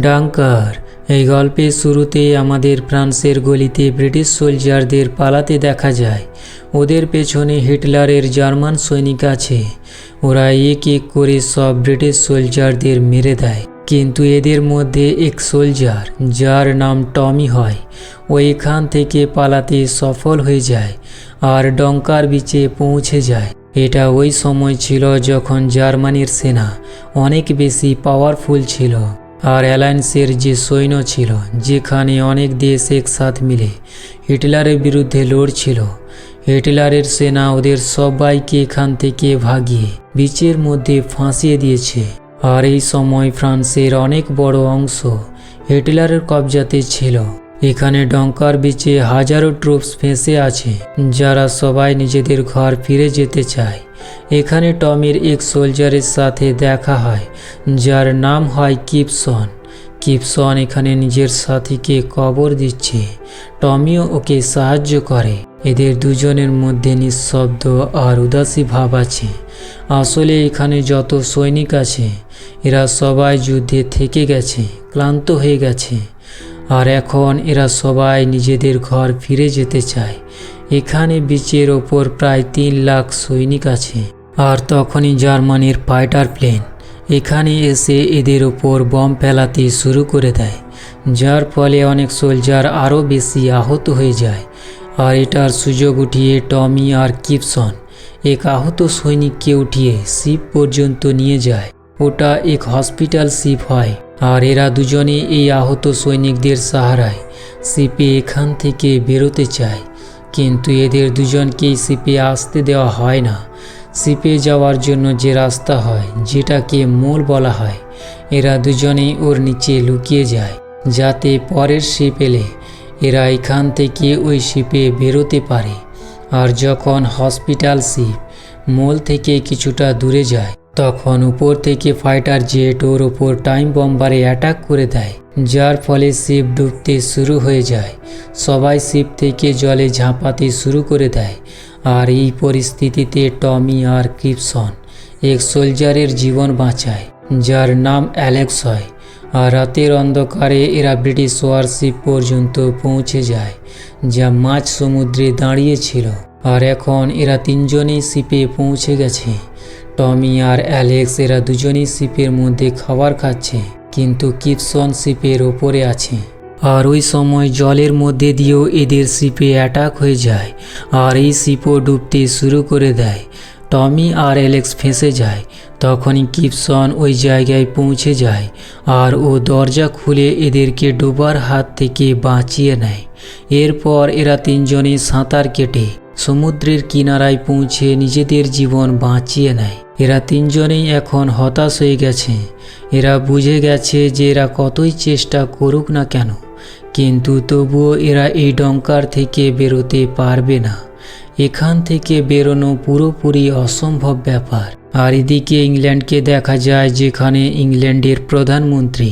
ডাঙ্কার। এই গল্পের শুরুতেই আমাদের ফ্রান্সের গলিতে ব্রিটিশ সোলজারদের পালাতে দেখা যায়। ওদের পেছনে হিটলারের জার্মান সৈনিক আছে। ওরা এক এক করে সব ব্রিটিশ সোলজারদের মেরে দেয়। কিন্তু এদের মধ্যে এক সোলজার, যার নাম টমি হয়, ও এখান থেকে পালাতে সফল হয়ে যায় আর ডঙ্কার বিচে পৌঁছে যায়। এটা ওই সময় ছিল যখন জার্মানির সেনা অনেক বেশি পাওয়ারফুল ছিল। আর অ্যালায়েন্সের যে সৈন্য ছিল, যেখানে অনেক দেশ একসাথ মিলে হিটলারের বিরুদ্ধে লড়ছিল, হিটলারের সেনা ওদের সবাইকে এখান থেকে ভাগিয়ে বিচের মধ্যে ফাঁসিয়ে দিয়েছে। আর এই সময় ফ্রান্সের অনেক বড় অংশ হিটলারের কবজাতে ছিল। এখানে ডঙ্কার বিচে হাজারো ট্রুপস ফেঁসে আছে, যারা সবাই নিজেদের ঘর ফিরে যেতে চায়। এখানে টমির এক সোলজারের সাথে দেখা হয়, যার নাম হয় কিপসন। কিপসন এখানে নিজের সাথীকে কবর দিচ্ছে। টমিও ওকে সাহায্য করে। এদের দুজনের মধ্যে নিঃশব্দ আর উদাসী ভাব আছে। আসলে এখানে যত সৈনিক আছে, এরা সবাই যুদ্ধে থেকে গেছে, ক্লান্ত হয়ে গেছে। আর এখন এরা সবাই নিজেদের ঘর ফিরে যেতে চায়। এখানে বিচের ওপর প্রায় তিন লাখ সৈনিক আছে। আর তখনই জার্মানির ফাইটার প্লেন এখানে এসে এদের ওপর বম ফেলাতে শুরু করে দেয়, যার ফলে অনেক সোলজার আরও বেশি আহত হয়ে যায়। আর এটার সুযোগ উঠিয়ে টমি আর কিপসন, এক আহত সৈনিককে উঠিয়ে শিপ পর্যন্ত নিয়ে যায়। ওটা এক হসপিটাল শিপ হয়, আর এরা দুজনে এই আহত সৈনিকদের সাহারায় শিপে এখান থেকে বেরোতে চায়। কিন্তু এদের দুজনকেই শিপে আসতে দেওয়া হয় না। শিপে যাওয়ার জন্য যে রাস্তা হয়, যেটাকে মোল বলা হয়, এরা দুজনেই ওর নিচে লুকিয়ে যায়, যাতে পরের শিপ এলে এরা এখান থেকে ওই শিপে বেরোতে পারে। আর যখন হসপিটাল শিপ মোল থেকে কিছুটা দূরে যায় তখন উপর থেকে ফাইটার জেট ওর ওপর টাইম বম্বারে অ্যাটাক করে দেয়, যার ফলে শিপ ডুবতে শুরু হয়ে যায়। সবাই শিপ থেকে জলে ঝাঁপাতে শুরু করে দেয়। আর এই পরিস্থিতিতে টমি আর ক্রিপসন এক সোলজারের জীবন বাঁচায়, যার নাম অ্যালেক্স হয়। আর রাতের অন্ধকারে এরা ব্রিটিশ ওয়ারশিপ পর্যন্ত পৌঁছে যায়, যা মাঝ সমুদ্রে দাঁড়িয়েছিল। আর এখন এরা তিনজনেই শিপে পৌঁছে গেছে। টমি আর অ্যালেক্স, এরা দুজনেই শিপের মধ্যে খাবার খাচ্ছে, কিন্তু কিপসন শিপের ওপরে আছে। আর ওই সময় জলের মধ্যে দিয়েও এদের শিপে অ্যাটাক হয়ে যায়, আর এই শিপও ডুবতে শুরু করে দেয়। টমি আর অ্যালেক্স ফেঁসে যায়, তখনই কিপসন ওই জায়গায় পৌঁছে যায়, আর ও দরজা খুলে এদেরকে ডোবার হাত থেকে বাঁচিয়ে নেয়। এরপর এরা তিনজনই সাঁতার কেটে সমুদ্রের কিনারায় পৌঁছে নিজেদের জীবন বাঁচিয়ে নেয়। এরা তিনজনেই এখন হতাশ হয়ে গেছে। এরা বুঝে গেছে যে এরা কতই চেষ্টা করুক না কেন। কিন্তু তবুও এরা এই ডঙ্কার থেকে বেরোতে পারবে না। এখান থেকে বেরোনো পুরোপুরি অসম্ভব ব্যাপার। আর এদিকে ইংল্যান্ডকে দেখা যায় যেখানে ইংল্যান্ডের প্রধানমন্ত্রী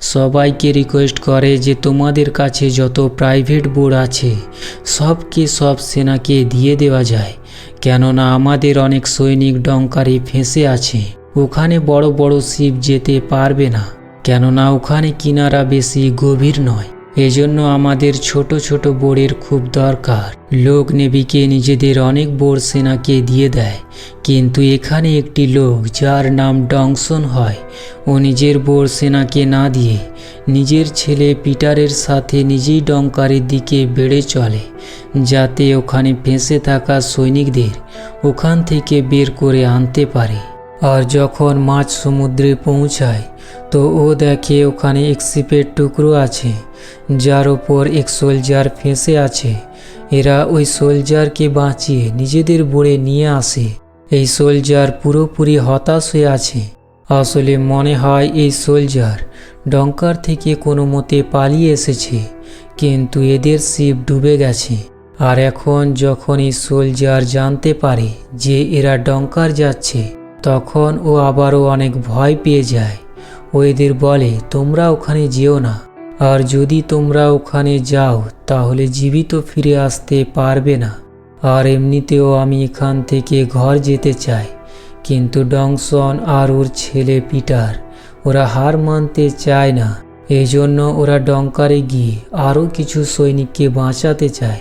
সবাইকে রিকোয়েস্ট করে যে তোমাদের কাছে যত প্রাইভেট বোর্ড আছে, সবকে সব সেনাকে দিয়ে দেওয়া যায়। কেননা আমাদের অনেক সৈনিক ডঙ্কারে ফেঁসে আছে। ওখানে বড় বড় শিপ যেতে পারবে না। কেননা ওখানে কিনারা বেশি গভীর নয়। এজন্য আমাদের ছোট ছোট বোর্ডের খুব দরকার। লোক নেভিকে নিজেদের অনেক বোর সেনাকে দিয়ে দেয়, কিন্তু এখানে একটি লোক যার নাম ডংসন হয়, ও নিজের বোর সেনাকে না দিয়ে নিজের ছেলে পিটারের সাথে নিজেই ডঙ্কারের দিকে বেড়ে চলে, যাতে ওখানে ফেঁসে থাকা সৈনিকদের ওখান থেকে বের করে আনতে পারে। আর যখন মাছ সমুদ্রে পৌঁছায় তো ও দেখে ওখানে এক শিপের টুকরো আছে, যার ওপর এক সোলজার ফেঁসে আছে। এরা ওই সোলজারকে বাঁচিয়ে নিজেদের বোড়ে নিয়ে আসে। এই সোলজার পুরোপুরি হতাশ হয়ে আছে। আসলে মনে হয় এই সোলজার ডঙ্কার থেকে কোনো মতে পালিয়ে এসেছে, কিন্তু এদের শিপ ডুবে গেছে। আর এখন যখন এই সোলজার জানতে পারে যে এরা ডঙ্কার যাচ্ছে, তখন ও আবারও অনেক ভয় পেয়ে যায়। ও এদের বলে, তোমরা ওখানে যেও না। আর যদি তোমরা ওখানে যাও, তাহলে জীবিত ফিরে আসতে পারবে না। আর এমনিতেও আমি এখান থেকে ঘর যেতে চাই। কিন্তু ডংসন আর ওর ছেলে পিটার, ওরা হার মানতে চায় না। এই জন্য ওরা ডঙ্কারে গিয়ে আরও কিছু সৈনিককে বাঁচাতে চায়।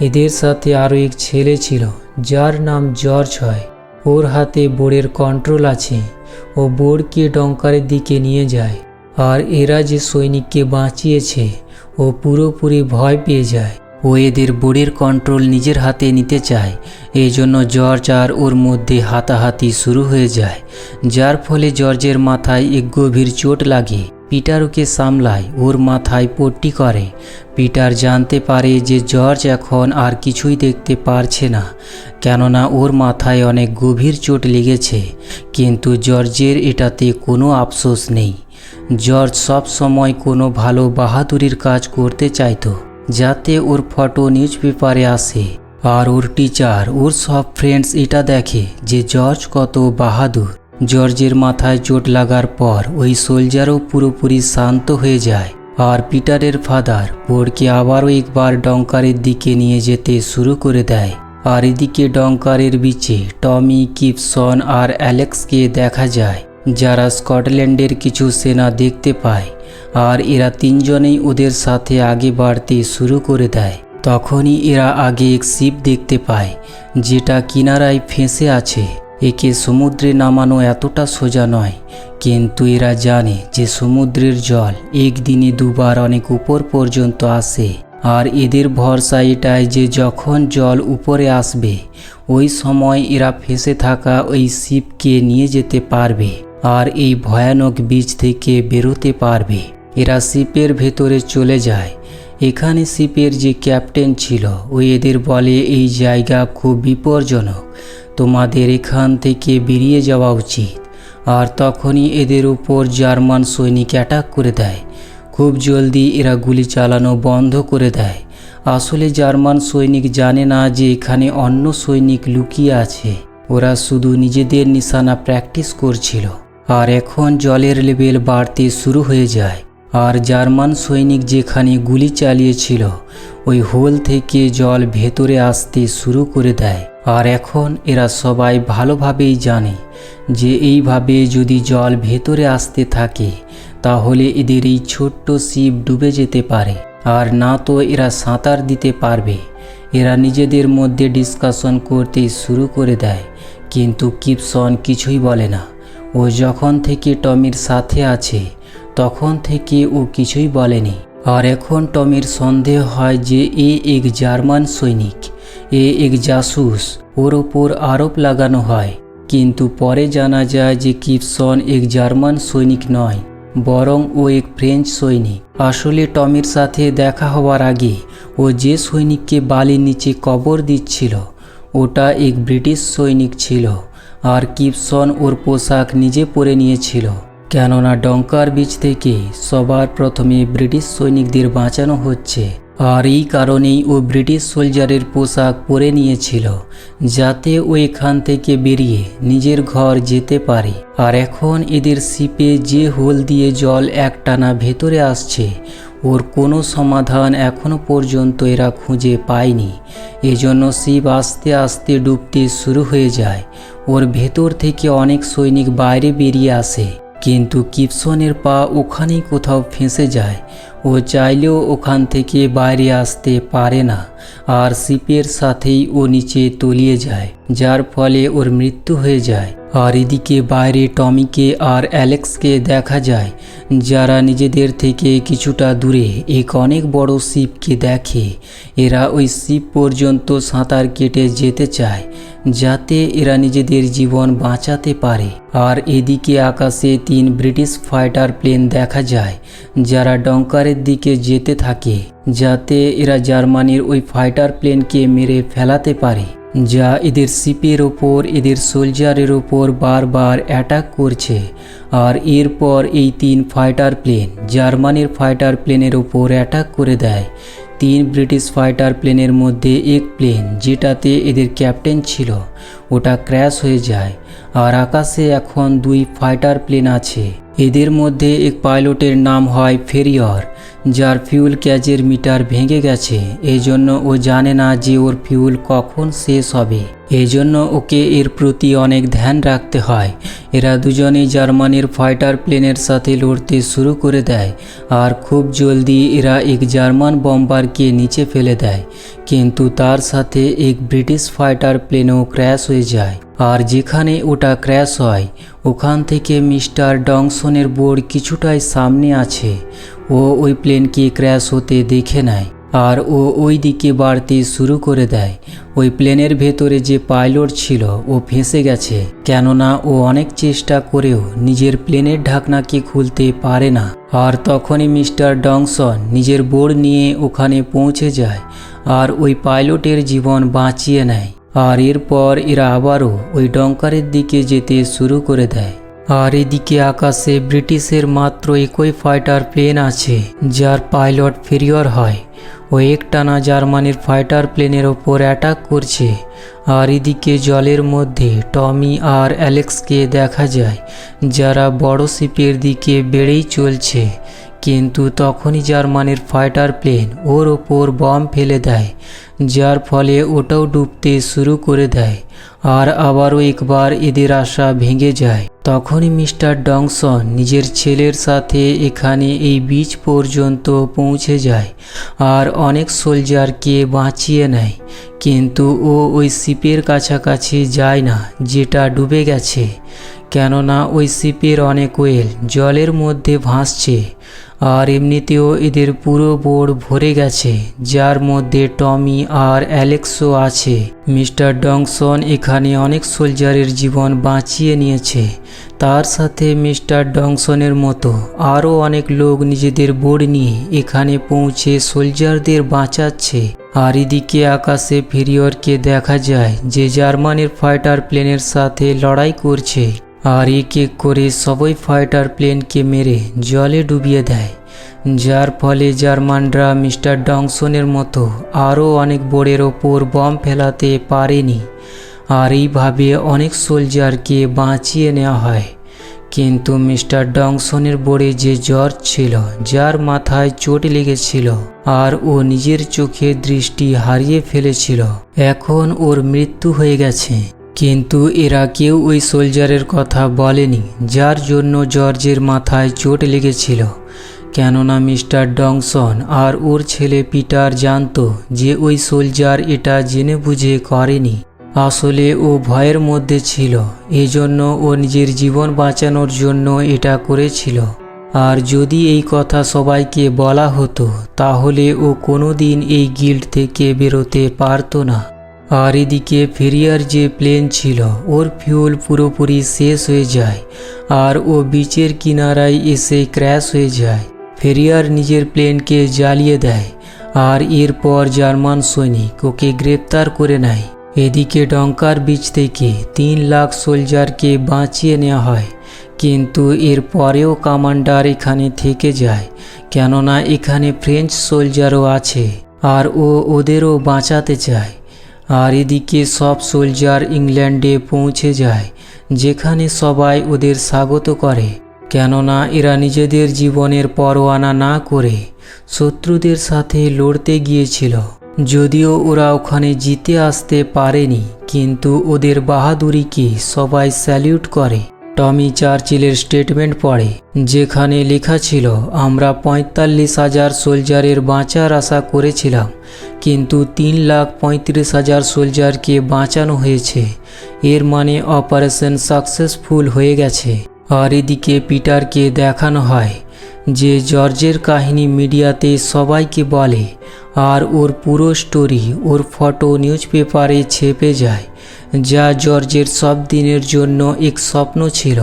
এদের সাথে আরও এক ছেলে ছিল, যার নাম জর্জ হয়। ওর হাতে বোর্ডের কন্ট্রোল আছে ও বোর্ডকে ডঙ্কারের দিকে নিয়ে যায়। আর এরা যে সৈনিককে বাঁচিয়েছে, ও পুরোপুরি ভয় পেয়ে যায়। ও এদের বোর্ডের কন্ট্রোল নিজের হাতে নিতে চায়। এই জন্য জর্জ আর ওর মধ্যে হাতাহাতি শুরু হয়ে যায়, যার ফলে জর্জের মাথায় এক গভীর চোট লাগে। পিটার ওকে সামলায়, ওর মাথায় পট্টি করে। পিটার জানতে পারে যে জর্জ এখন আর কিছুই দেখতে পারছে না, কেননা ওর মাথায় অনেক গভীর চোট লেগেছে, কিন্তু জর্জের এটাতে কোনো আফসোস নেই। জর্জ সব সময় কোনো ভালো বাহাদুরির কাজ করতে চাইতো, যাতে ওর ফটো নিউজ পেপারে আসে। আর ওর টিচার, ওর সব ফ্রেন্ডস এটা দেখে যে জর্জ কত বাহাদুর। জর্জের মাথায় চোট লাগার পর ওই সোলজারও পুরোপুরি শান্ত হয়ে যায় আর পিটারের ফাদার বোর্ডকে আবারও একবার ডঙ্কারের দিকে নিয়ে যেতে শুরু করে দেয়। আর এদিকে ডঙ্কারের বিচে টমি, কিপসন আর অ্যালেক্সকে দেখা যায়, যারা স্কটল্যান্ডের কিছু সেনা দেখতে পায় আর এরা তিনজনেই ওদের সাথে আগে বাড়তে শুরু করে দেয়। তখনই এরা আগে এক শিপ দেখতে পায়, যেটা কিনারায় ফেঁসে আছে। একে সমুদ্রে নামানো এতটা সোজা নয়। কিন্তু এরা জানে যে সমুদ্রের জল একদিনে দুবার অনেক উপর পর্যন্ত আসে। আর এদের ভরসা এটাই যে যখন জল উপরে আসবে, ওই সময় এরা ফেসে থাকা ওই শিপকে নিয়ে যেতে পারবে আর এই ভয়ানক বীজ থেকে বেরোতে পারবে। এরা শিপের ভেতরে চলে যায়। এখানে শিপের যে ক্যাপ্টেন ছিল, ও এদের বলে, এই জায়গা খুব বিপজ্জনক। তোমাদের এখান থেকে বেরিয়ে যাওয়া উচিত। আর তখনই এদের উপর জার্মান সৈনিক অ্যাটাক করে দেয়। খুব জলদি এরা গুলি চালানো বন্ধ করে দেয়। আসলে জার্মান সৈনিক জানে না যে এখানে অন্য সৈনিক লুকিয়ে আছে। ওরা শুধু নিজেদের নিশানা প্র্যাকটিস করছিল। আর এখন জলের লেভেল বাড়তে শুরু হয়ে যায়। আর জার্মান সৈনিক যেখানে গুলি চালিয়েছিল, ওই হোল থেকে জল ভেতরে আসতে শুরু করে দেয়। আর এখন এরা সবাই ভালোভাবেই জানে যে এইভাবে যদি জল ভেতরে আসতে থাকে, তাহলে এদের এই ছোট্ট শিপ ডুবে যেতে পারে। আর না তো এরা সাঁতার দিতে পারবে। এরা নিজেদের মধ্যে ডিসকাশন করতে শুরু করে দেয়। কিন্তু কিপসন কিছুই বলে না। ও যখন থেকে টমির সাথে আছে, তখন থেকে ও কিছুই বলেনি। আর এখন টমির সন্দেহ হয় যে এ এক জার্মান সৈনিক। এ এক জাসুস, ওর ওপর আরোপ লাগানো হয়। কিন্তু পরে জানা যায় যে কিপসন এক জার্মান সৈনিক নয়, বরং ও এক ফ্রেঞ্চ সৈনিক। আসলে টমির সাথে দেখা হওয়ার আগে ও যে সৈনিককে বালির নিচে কবর দিচ্ছিল, ওটা এক ব্রিটিশ সৈনিক ছিল, আর কিপসন ওর পোশাক নিজে পরে নিয়েছিল। কেননা ডঙ্কার বীচ থেকে সবার প্রথমে ব্রিটিশ সৈনিকদের বাঁচানো হচ্ছে। আর এই কারণেই ও ব্রিটিশ সোলজারের পোশাক পরে নিয়েছিল, যাতে ও এখান থেকে বেরিয়ে নিজের ঘর যেতে পারে। আর এখন এদের শিপে যে হোল দিয়ে জল একটানা ভেতরে আসছে, ওর কোনো সমাধান এখনও পর্যন্ত এরা খুঁজে পায়নি। এজন্য শিব আস্তে আস্তে ডুবতে শুরু হয়ে যায়। ওর ভেতর থেকে অনেক সৈনিক বাইরে বেরিয়ে আসে। কিন্তু কিপসনের পা ওখানেই কোথাও ফেঁসে যায় ও চাইলেও ওখান থেকে বাইরে আসতে পারে না আর শিপের সাথেই ও নিচে তলিয়ে যায়, যার ফলে ওর মৃত্যু হয়ে যায়। আর এদিকে বাইরে টমিকে আর অ্যালেক্সকে দেখা যায়, যারা নিজেদের থেকে কিছুটা দূরে এক অনেক বড় শিপকে দেখে। এরা ওই শিপ পর্যন্ত সাঁতার কেটে যেতে চায় যাতে এরা নিজেদের জীবন বাঁচাতে পারে। আর এদিকে আকাশে তিন ব্রিটিশ ফাইটার প্লেন দেখা যায়, যারা ডঙ্কারের দিকে যেতে থাকে, যাতে এরা জার্মানির ওই ফাইটার প্লেনকে মেরে ফেলাতে পারে, যা এদের শিপের ওপর, এদের সোলজারের ওপর বারবার অ্যাটাক করছে। আর এরপর এই তিন ফাইটার প্লেন জার্মানির ফাইটার প্লেনের ওপর অ্যাটাক করে দেয় তিন ব্রিটিশ ফাইটার প্লেনের মধ্যে এক প্লেন যেটাতে এদের ক্যাপ্টেন ছিল। ওটা ক্র্যাশ হয়ে যায় আর আকাশে এখন দুই ফাইটার প্লেন আছে। এদের মধ্যে এক পাইলটের নাম হয় ফেরিয়র যার ফিউল ক্যাচের মিটার ভেঙে গেছে এই জন্য ও জানে না যে ওর ফিউল কখন শেষ হবে। এই জন্য ওকে এর প্রতি অনেক ধ্যান রাখতে হয়। এরা দুজনেই জার্মানির ফাইটার প্লেনের সাথে লড়তে শুরু করে দেয়, আর খুব জলদি এরা এক জার্মান বম্বারকে নিচে ফেলে দেয়। কিন্তু তার সাথে এক ব্রিটিশ ফাইটার প্লেনও ক্র্যাশ হয়ে যায়। আর যেখানে ওটা ক্র্যাশ হয়, ওখান থেকে মিস্টার ডংসনের বোর্ড কিছুটাই সামনে আছে। ও ওই প্লেনকে ক্র্যাশ হতে দেখে নেয় আর ও ওই দিকে বাড়তে শুরু করে দেয়। ওই প্লেনের ভেতরে যে পাইলট ছিল, ও ফেঁসে গেছে, কেননা ও অনেক চেষ্টা করেও নিজের প্লেনের ঢাকনাকে খুলতে পারে না। আর তখনই মিস্টার ডংসন নিজের বোর্ড নিয়ে ওখানে পৌঁছে যায় আর ওই পাইলটের জীবন বাঁচিয়ে নেয়। আর এরপর এরা আবারও ওই ডঙ্কারের দিকে যেতে শুরু করে দেয়। আর এদিকে আকাশে ব্রিটিশের মাত্র একই ফাইটার প্লেন আছে, যার পাইলট ফেরিয়র হয়। ও একটানা জার্মানির ফাইটার প্লেনের ওপর অ্যাটাক করছে। আর এদিকে জলের মধ্যে টমি আর অ্যালেক্সকে দেখা যায়, যারা বড় শিপের দিকে বেড়েই চলছে। কিন্তু তখনই জার্মানির ফাইটার প্লেন ওর ওপর বম ফেলে দেয়, যার ফলে ওটাও ডুবতে শুরু করে দেয়। আর আবারও একবার এদের আশা ভেঙে যায়। তখনই মিস্টার ডংসন নিজের ছেলের সাথে এখানে এই বীজ পর্যন্ত পৌঁছে যায় আর অনেক সোলজারকে বাঁচিয়ে নেয়। কিন্তু ও ওই শিপের কাছাকাছি যায় না, যেটা ডুবে গেছে। কেননা ওই শিপের অনেক ওয়েল জলের মধ্যে ভাসছে। আর এমনিতেও এদের পুরো বোর্ড ভরে গেছে, যার মধ্যে টমি আর অ্যালেক্সও আছে। মিস্টার ডংসন এখানে অনেক সোলজারের জীবন বাঁচিয়ে নিয়েছে। তার সাথে মিস্টার ডংসনের মতো আরও অনেক লোক নিজেদের বোর্ড নিয়ে এখানে পৌঁছে সোলজারদের বাঁচাচ্ছে। আর এদিকে আকাশে ফেরিয়রকে দেখা যায় যে জার্মানির ফাইটার প্লেনের সাথে লড়াই করছে। আর এক এক করে সবই ফাইটার প্লেনকে মেরে জলে ডুবিয়ে দেয়। যার ফলে জার্মানরা মিস্টার ডংসনের মতো আরও অনেক বোর্ডের ওপর বম ফেলাতে পারেনি। আর এইভাবে অনেক সোলজারকে বাঁচিয়ে নেওয়া হয়। কিন্তু মিস্টার ডংসনের বোর্ডে যে জ্বর ছিল, যার মাথায় চোট লেগেছিল আর ও নিজের চোখে দৃষ্টি হারিয়ে ফেলেছিল, এখন ওর মৃত্যু হয়ে গেছে। কিন্তু এরা কেউ ওই সোলজারের কথা বলেনি, যার জন্য জর্জের মাথায় চোট লেগেছিল। কেননা মিস্টার ডংসন আর ওর ছেলে পিটার জানতো যে ওই সোলজার এটা জেনে বুঝে করেনি। আসলে ও ভয়ের মধ্যে ছিল, এজন্য ও নিজের জীবন বাঁচানোর জন্য এটা করেছিল। আর যদি এই কথা সবাইকে বলা হতো, তাহলে ও কোনো দিন এই গিল্ড থেকে বেরোতে পারতো না। আর এদিকে ফেরিয়ার যে প্লেন ছিল, ওর ফিউল পুরোপুরি শেষ হয়ে যায় আর ও বিচের কিনারায় এসে ক্র্যাশ হয়ে যায়। ফেরিয়ার নিজের প্লেনকে জ্বালিয়ে দেয় আর এরপর জার্মান সৈনিক ওকে গ্রেপ্তার করে নেয়। এদিকে ডঙ্কার বিচ থেকে তিন লাখ সোলজারকে বাঁচিয়ে নেওয়া হয়, কিন্তু এর পরেও কমান্ডার এখানে থেকে যায়, কেননা এখানে ফ্রেঞ্চ সোলজারও আছে আর ও ওদেরও বাঁচাতে চায়। আর এদিকে সব সোলজার ইংল্যান্ডে পৌঁছে যায়, যেখানে সবাই ওদের স্বাগত করে। কেননা এরা নিজেদের জীবনের পরোয়ানা না করে শত্রুদের সাথে লড়তে গিয়েছিল। যদিও ওরা ওখানে জিতে আসতে পারেনি, কিন্তু ওদের বাহাদুরিকে সবাই স্যালিউট করে। টমি চার্চিলের স্টেটমেন্ট পড়ে, যেখানে লেখা ছিল, আমরা পঁয়তাল্লিশ হাজার সোলজারের বাঁচার আশা করেছিলাম, কিন্তু তিন লাখ পঁয়ত্রিশ হাজার সোলজারকে বাঁচানো হয়েছে। এর মানে অপারেশন সাকসেসফুল হয়ে গেছে। আর এদিকে পিটারকে দেখানো হয়, যে জর্জের কাহিনী মিডিয়াতে সবাইকে বলে, আর ওর পুরো স্টোরি, ওর ফটো নিউজ পেপারে ছেপে যায়। যা জর্জের সব দিনের জন্য এক স্বপ্ন ছিল।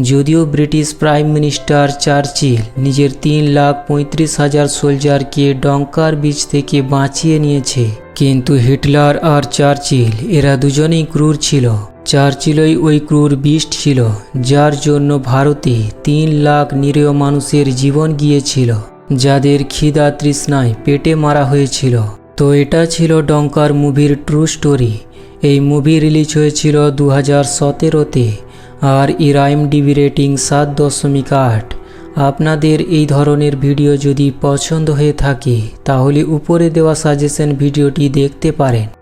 যদিও ব্রিটিশ প্রাইম মিনিস্টার চার্চিল নিজের তিন লাখ পঁয়ত্রিশ হাজার সোলজারকে ডঙ্কার বীচ থেকে বাঁচিয়ে নিয়েছে, কিন্তু হিটলার আর চার্চিল এরা দুজনেই ক্রুর ছিল। চার্চিলই ওই ক্রুর বিষ্ট ছিল, যার জন্য ভারতে তিন লাখ নিরীহ মানুষের জীবন গিয়েছিল, যাদের খিদা তৃষ্ণায় পেটে মারা হয়েছিল। তো এটা ছিল ডঙ্কার মুভির ট্রু স্টোরি। এই মুভি রিলিজ হয়েছিল দু হাজার সতেরোতে আর ইরাইম ডিবি রেটিং সাত দশমিক আট। আপনাদের এই ধরনের ভিডিও যদি পছন্দ হয়ে থাকে, তাহলে উপরে দেওয়া সাজেশন ভিডিওটি দেখতে পারেন।